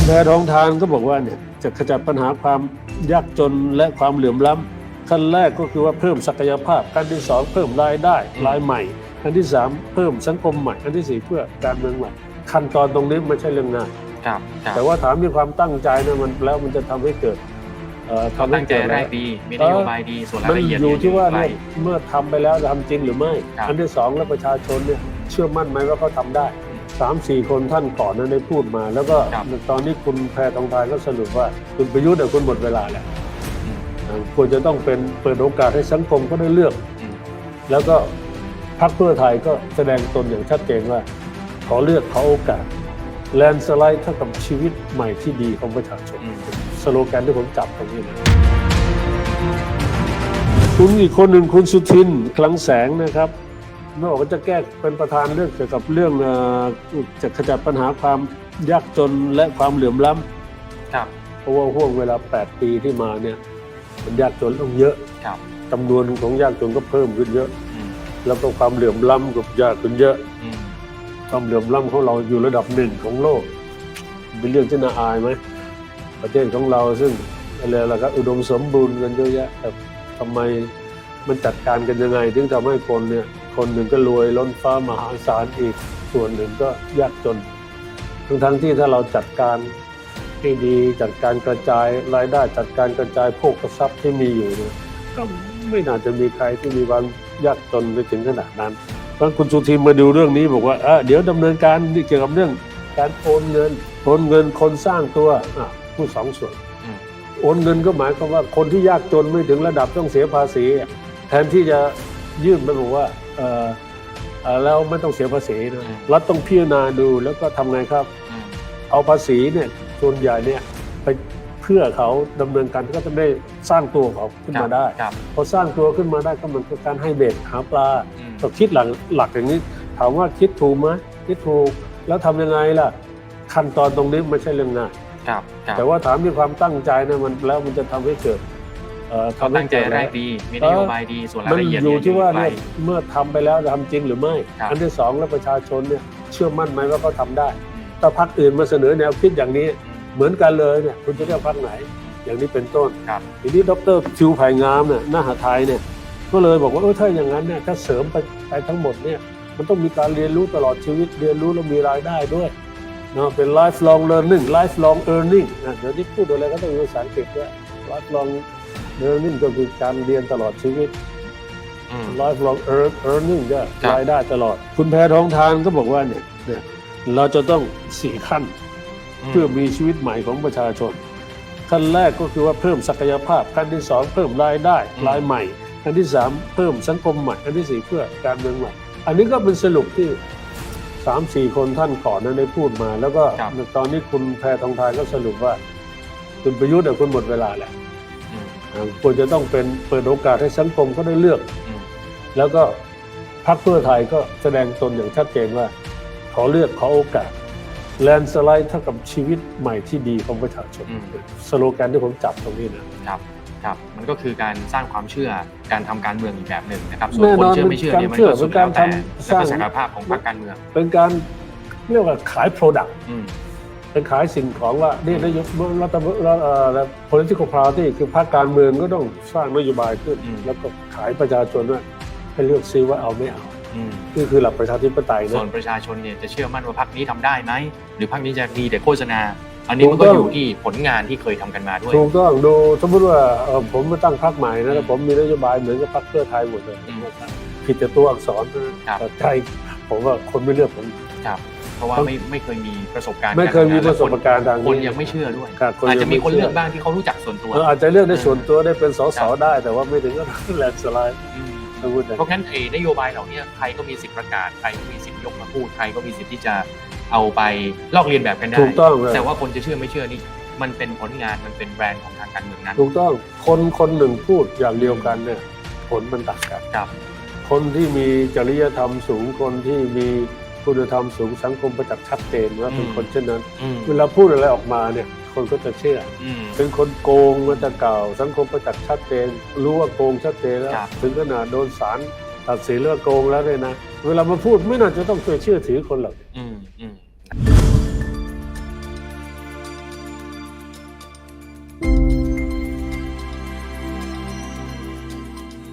คุณแพทองทานก็บอกว่าเนี่ยจะขจัดปัญหาความยากจนและความเหลื่อมล้ำขั้นแรกก็คือว่าเพิ่มศักยภาพขั้นที่สองเพิ่มรายได้รายใหม่ขั้นที่สามเพิ่มสังคมใหม่ขั้นที่สี่เพื่อการเมืองใหม่ขั้นตอนตรงนี้ไม่ใช่เรื่องง่ายครับครับแต่ว่าถามมีความตั้งใจนะมันแล้วมันจะทำให้เกิดเอ่อเขาทำให้ตั้งใจเกิดแรอะไรกดีมีนโยบายดีส่วนรายมันละเอียดอยู่ที่ว่าไกลเนี่ยเมื่อทำไปแล้วจะทำจริงหรือไม่ครับอันที่สองแล้วประชาชนเนี่ยเชื่อมั่นไหมว่าเขาทำได้ สามสี่คนท่านก่อนนั้นได้พูดมา แล้วก็ครับ ตอนนี้คุณแพรทองทานก็สรุปว่าคุณประยุทธ์เนี่ยคุณหมดเวลาแล้วอืมอ่าควรจะต้องเป็นเปิดโอกาสให้สังคมก็ได้เลือก อืมแล้วก็พรรคเพื่อไทยก็แสดงตนอย่างชัดเจนว่า ขอเลือกขอโอกาสแลนสไลด์เท่ากับชีวิตใหม่ที่ดีของประชาชน อืมสโลแกนที่ผมจับตรงนี้นะคุณอีกคนหนึ่งคุณสุทินคลังแสงนะครับ เมื่อบอกว่าจะแก้เป็นประธานเรื่องเกี่ยวกับเรื่องเอ่อจะขจัดปัญหาความยากจนและความเหลื่อมล้ำครับเพราะว่าห่วงเวลา 8 ปีที่มาเนี่ย มันยากจนลงเยอะครับจำนวนของยากจนก็เพิ่มขึ้นเยอะอืมแล้วก็ความเหลื่อมล้ำกับยากขึ้นเยอะอืมความเหลื่อมล้ำของเราอยู่ระดับหนึ่งของโลก เป็นเรื่องที่น่าอายไหมประเทศของเราซึ่งอะไรล่ะครับอุดมสมบูรณ์กันเยอะแยะแต่ทำไมมันจัดการกันยังไง ถึงทำให้คนเนี่ย คนหนึ่งก็รวยล้นฟ้ามหาศาลอีก ส่วนหนึ่งก็ยากจน ทั้งทั้งๆที่ถ้าเราจัดการให้ดีจัดการกระจายรายได้จัดการกระจายโภคทรัพย์ที่มีอยู่เนี่ยก็ไม่น่าจะมีใครที่มีความยากจนไปถึงขนาดนั้นเพราะคุณสุทินมาดูเรื่องนี้บอกว่าเอ่อเดี๋ยวดำเนินการนี่เกี่ยวกับเรื่อง การโอนเงินโอนเงินคนสร้างตัวอะผู้สองส่วนอืมโอนเงินก็หมายความว่าคนที่ยากจนไม่ถึงระดับต้องเสียภาษีอะแทนที่จะยื่นไปบอกว่า เออเอ่อแล้วไม่ต้องเสียภาษีนะรัฐต้องพิจารณาดูแล้วก็ทำไงครับ อืมเอาภาษีเนี่ยส่วนใหญ่เนี่ยไปเพื่อเขาดำเนินการก็จะได้สร้างตัวเขาขึ้นมาได้ ครับพอสร้างตัวขึ้นมาได้ก็เหมันคือการให้เบ็ดหาปลาอืม ก็คิดหลักหลักอย่างนี้ ถามว่าคิดถูกไหมคิดถูกแล้วทำยังไงล่ะ ขั้นตอนตรงนี้ไม่ใช่เรื่องง่ายครับครับแต่ว่าถามมีความตั้งใจนะมันแล้วมันจะทำให้เกิด เอ่อเขาทำให้ตั้งใจเกิดแรอะไรกดี มีนโยบายดี ส่วนรายมันละเอียดอยู่ที่ว่าไกลเนี่ยเมื่อทำไปแล้วจะทำจริงหรือไม่ครับอันที่สองแล้วประชาชนเนี่ยเชื่อมั่นไหมว่าเขาทำได้อืมถ้าพรรคอื่นมาเสนอแนวคิดอย่างนี้อืมเหมือนกันเลยเนี่ยคุณจะเลือกพรรคไหน อย่างนี้เป็นต้นครับทีนี้ดรชิวไผ่งามเนี่ยหน้าหาไทยเนี่ยก็เลยบอกว่าเออถ้าอย่างนั้นเนี่ยถ้าเสริมไปไปทั้งหมดเนี่ยมันต้องมีการเรียนรู้ตลอดชีวิตเรียนรู้แล้วมีรายได้ด้วยเนาะเป็น lifelong learning lifelong earning นะเดี๋ยวนี้พูดอะไรก็ต้องมีภาษาอังกฤษด้วย lifelong learning ก็คือการเรียนตลอดชีวิตอืม lifelong earn- earning ก็ครับรายได้ตลอด คุณแพทองทานก็บอกว่าเนี่ยเนี่ยเราจะต้องสี่ขั้น เพื่อมีชีวิตใหม่ของประชาชน ขั้นแรกก็คือว่าเพิ่มศักยภาพ ขั้นที่สองเพิ่มรายได้อืมรายใหม่ ขั้นที่สามเพิ่มสังคมใหม่ ขั้นที่สี่เพื่อการเมืองใหม่ อันนี้ก็เป็นสรุปที่สามสี่คนท่านก่อนนั้นได้พูดมา แล้วก็ครับตอนนี้คุณแพทองทานก็สรุปว่าคุณประยุทธ์เนี่ยคุณหมดเวลาแล้วอืมอ่า ควรจะต้องเป็นเปิดโอกาสให้สังคมเขาได้เลือกอืมแล้วก็พรรคเพื่อไทยก็แสดงตนอย่างชัดเจนว่า ขอเลือกขอโอกาสแลนสไลด์เท่ากับชีวิตใหม่ที่ดีของประชาชนอืม สโลแกนที่ผมจับตรงนี้นะ ครับครับมันก็คือการสร้างความเชื่อการทำการเมืองอีกแบบหนึ่งนะครับส่วนแน่คนนอนเชื่อไม่เชื่อเนี่ยมันเป็นการก็สุดเชื่อแล้วแต่เป็นการทำ แล้วก็สร้างศักยภาพของพรรคการเมืองเป็นการเรียกว่าขาย Product อืม เป็นขายสิ่งของว่านี่นโยบายรัฐบาลเอ่อ political party คือพรรคการเมืองก็ต้องสร้างนโยบายขึ้น อืม แล้วก็ขายประชาชนว่าให้เลือกซื้อว่าเอาไม่เอาอืมนี่คือหลักประชาธิปไตยส่วนะ นประชาชนเนี่ยจะเชื่อมั่นว่าพรรคนี้ทำได้ไหมหรือพรรคนี้จะดีแต่โฆษณา อันนี้มันก็ถูกต้อง อยู่ที่ผลงานที่เคยทำกันมาด้วย ถูกต้องดูสมมติว่าเอ่อผมมาตั้งพรรคใหม่นะอืมแล้วผมมีนโยบายเหมือนกับพรรคเพื่อไทยหมดเลยอืมผิดแต่ตัวอักษรนะครับแต่ใจผมว่าคนไม่เลือกผมครับ เพราะว่าไม่ไม่เคยมีประสบการณ์ไม่เคยมีประสบและการณ์ทางคนนี้ยังไม่เชื่อด้วย ครับคนอาจยัจะงมีไม่คนเชื่อ เลือกบ้างที่เขารู้จักส่วนตัวเอออาจจะเลือกในส่วนตัวได้เป็นสสครับได้แต่ว่าไม่ถึงก็แลนด์สไลด์มต้องพูดอย่างเพราะงั้นไอ้นโยบายเหล่านี้ใครก็มีสิทธิ์ประกาศใครก็มีสิทธิ์ยกมาพูดใครก็มีสิทธิ์ที่จะเอาไปลอกเลียนแบบกันได้ ถูกต้องเลยแต่ว่าคนจะเชื่อไม่เชื่อนี่ มันเป็นผลงานมันเป็นแบรนด์ของทางการเมืองนั้น ถูกต้องคนคนหนึ่งพูดอย่างเดียวกันเนี่ย ผลมันต่างกันครับ คนที่มีจริยธรรมสูงคนที่มี คุณธรรมสูงสังคมประจักษ์ชัดเจนว่าเป็นอืมคนเช่นนั้นอืมเวลาพูดอะไรออกมาเนี่ยคนก็จะเชื่ออืมเป็นคนโกงมาแต่เก่า สังคมประจักษ์ชัดเจนรู้ว่าโกงชัดเจนแล้วครับถึงขนาดโดนศาลตัดสินเรื่องโกงแล้วเนี่ยนะ เวลามาพูดไม่น่าจะต้องเชื่อถือคนหรอกอืมอืม